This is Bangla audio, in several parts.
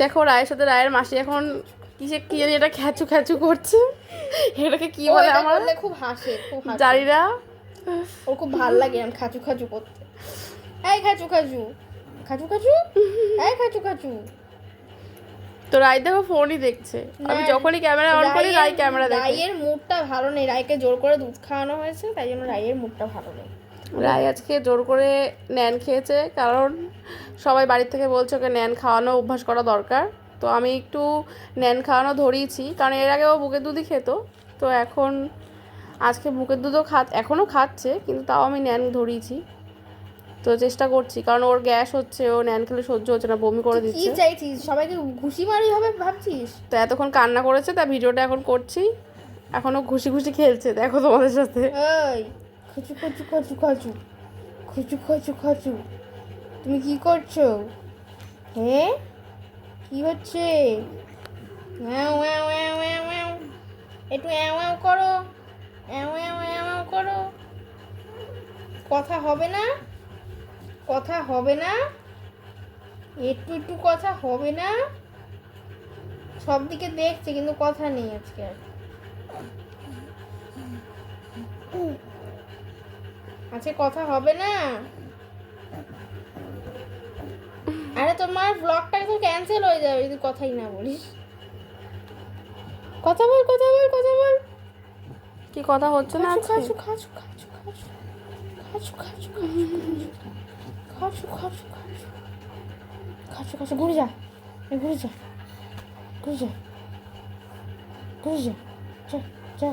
দেখো রায়ের সাথে রায়ের মাসি এখন কিসে কি জানি এটা খ্যাচু খ্যাচু করছে। এটাকে কি বলে আমার খুব হাসে খুব জানি না ওর খুব ভালো লাগে এরম খাচু খাচু করতে। এই খাচু খাচু খাচু খাচু এই খাচু খাচু তো রায় দেখো ফোনই দেখছে। আমি যখনই ক্যামেরা অন করি রায় ক্যামেরা দেখে। রায়ের মুডটা ভালো নেই। রায়কে জোর করে দুধ খাওয়ানো হয়েছে তাই জন্য রায়ের মুডটা ভালো নেই। রায় আজকে জোর করে ন্যান খেয়েছে কারণ সবাই বাড়ির থেকে বলছে ওকে ন্যান খাওয়ানো অভ্যাস করা দরকার। তো আমি একটু ন্যান খাওয়ানো ধরিয়েছি কারণ এর আগে ও বুকের দুধই খেত। তো এখন আজকে বুকের দুধও খা এখনও খাচ্ছে কিন্তু তাও আমি ন্যান ধরিয়েছি। তো চেষ্টা করছি কারণ ওর গ্যাস হচ্ছে ও ন্যান খেলে সহ্য হচ্ছে না বমি করে কি দিচ্ছে। চাইছিস? সবাইকে ঘুষি মারি হবে ভাবছিস? তো এতক্ষণ কান্না করেছে তা ভিডিওটা এখন করছি। এখনও ঘুষি ঘুষি খেলছে দেখো তোমাদের সাথে। এই খচু খচু খচু খচু। খচু খচু খচু। তুমি কি করছ? হ্যাঁ কি হচ্ছে? একটু অ্যাও করো। অ্যাও অ্যাও করো। কথা হবে না? কথা হবে না? একটু একটু কথা হবে না? সব দিকে দেখছে, কিন্তু কথা নেই আজকে আর। আজকে কথা হবে না আরে তোমার ব্লগটা তো ক্যান্সেল হয়ে যাবে যদি কথাই না বলিস কথা বল কথা বল কথা বল কি কথা হচ্ছে না খাচু খাচু খাচু খাচু খাচু খাচু খাচু খাচু খাচু খাচু খাচু ঘুরে যা ঘুরে যা ঘুরে যা ঘুরে যা যা যা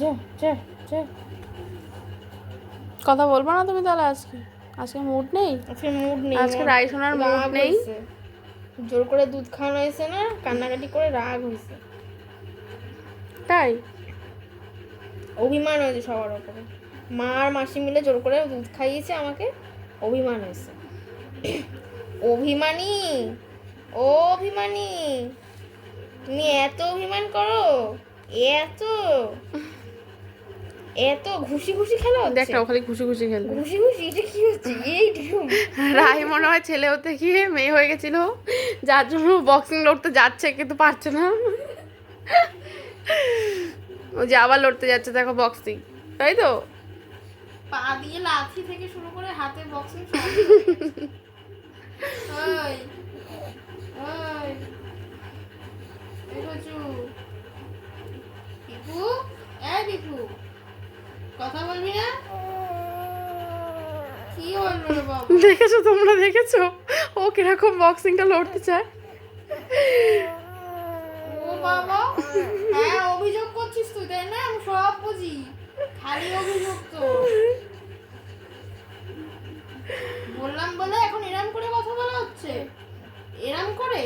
যা যা যা কথা বলব না তুমি তাহলে আজকে? আজকে মুড নেই? আজকে মুড নেই আজকে আমার। রাই শোনার মুড নেই? জোর করে দুধ খাওয়ানো হয়েছে না কান্নাকাটি করে রাগ হয়েছে তাই? অভিমান হয়েছে সবার ওপরে মা আর মাসি মিলে জোর করে দুধ খাইয়েছে আমাকে অভিমান হয়েছে। অভিমানী ও অভিমানী তুমি এত অভিমান করো এত? এত ঘুষি ঘুষি খেলো দেখ না খালি খুশি খুশি খেলবে ঘুষি ঘুষি এটা কি হচ্ছে? এই। রাই মনে হয় ছেলে হতে গিয়ে মেয়ে হয়ে গেছিল। যার জন্য বক্সিং লড়তে যাচ্ছে কিন্তু পারছে না। ও যে আবার লড়তে যাচ্ছে দেখো বক্সিং তাই তো? পা দিয়ে লাথি থেকে শুরু করে হাতে বক্সিং ওই ওই এই কচু পিপু এই পিপু কথা বলবি না? দেখেছ তোমরা দেখেছ? ও কীরকম বক্সিংটা লড়তে চায়? ও বাবা হ্যাঁ অভিযোগ করছিস তুই তাই না? আমি সব বুঝি। খালি অভিযোগ তো। বললাম বলে এখন এরাম করে কথা বলা হচ্ছে? এরাম করে?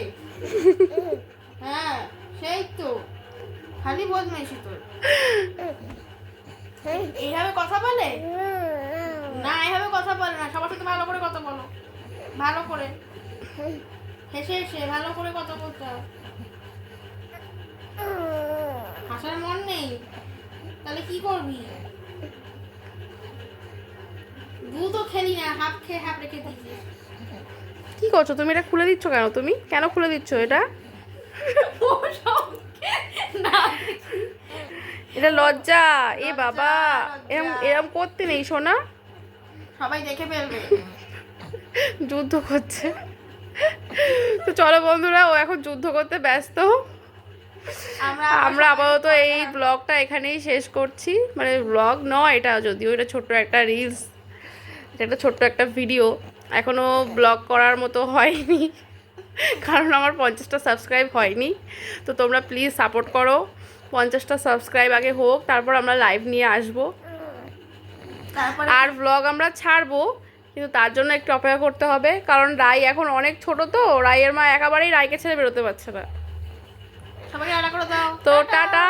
হ্যাঁ সেই তো। খালি বদমাইশি তোর। এইভাবে কথা বলে? না এইভাবে কথা বলে না। সবার সাথে ভালো করে কথা বলো। ভালো করে। হেসে হেসে ভালো করে কথা বলতে হয়। হাসার মন নেই। তাহলে কি করবি? দুধও খেলি না হাফ খেয়ে হাফ রেখে দিয়েছিস কি করছ? তুমি এটা খুলে দিচ্ছ কেন? তুমি? কেন খুলে দিচ্ছ এটা? এটা লজ্জা। এ বাবা এরম এরম করতে নেই সোনা। সবাই দেখে ফেলবে। যুদ্ধ করছে। তো চলো বন্ধুরা ও এখন যুদ্ধ করতে ব্যস্ত। আমরা আমরা আপাতত এই ব্লগটা এখানেই শেষ করছি। মানে ব্লগ নয় এটা যদিও এটা ছোট্ট একটা রিলস এটা একটা ছোট্ট একটা ভিডিও এখনও ব্লগ করার মতো হয়নি। কারণ আমার পঞ্চাশটা সাবস্ক্রাইব হয়নি। তো তোমরা প্লিজ সাপোর্ট করো। পঞ্চাশটা সাবস্ক্রাইব আগে হোক তারপর আমরা লাইভ নিয়ে আসব। তারপরে আর ব্লগ আমরা ছাড়বো কিন্তু তার জন্য একটু অপেক্ষা করতে হবে কারণ রাই এখন অনেক ছোট তো রাইয়ের মা একেবারেই রায়কে ছেড়ে বেরোতে পারছে না। সবাইকে করে দাও। তো টাটা।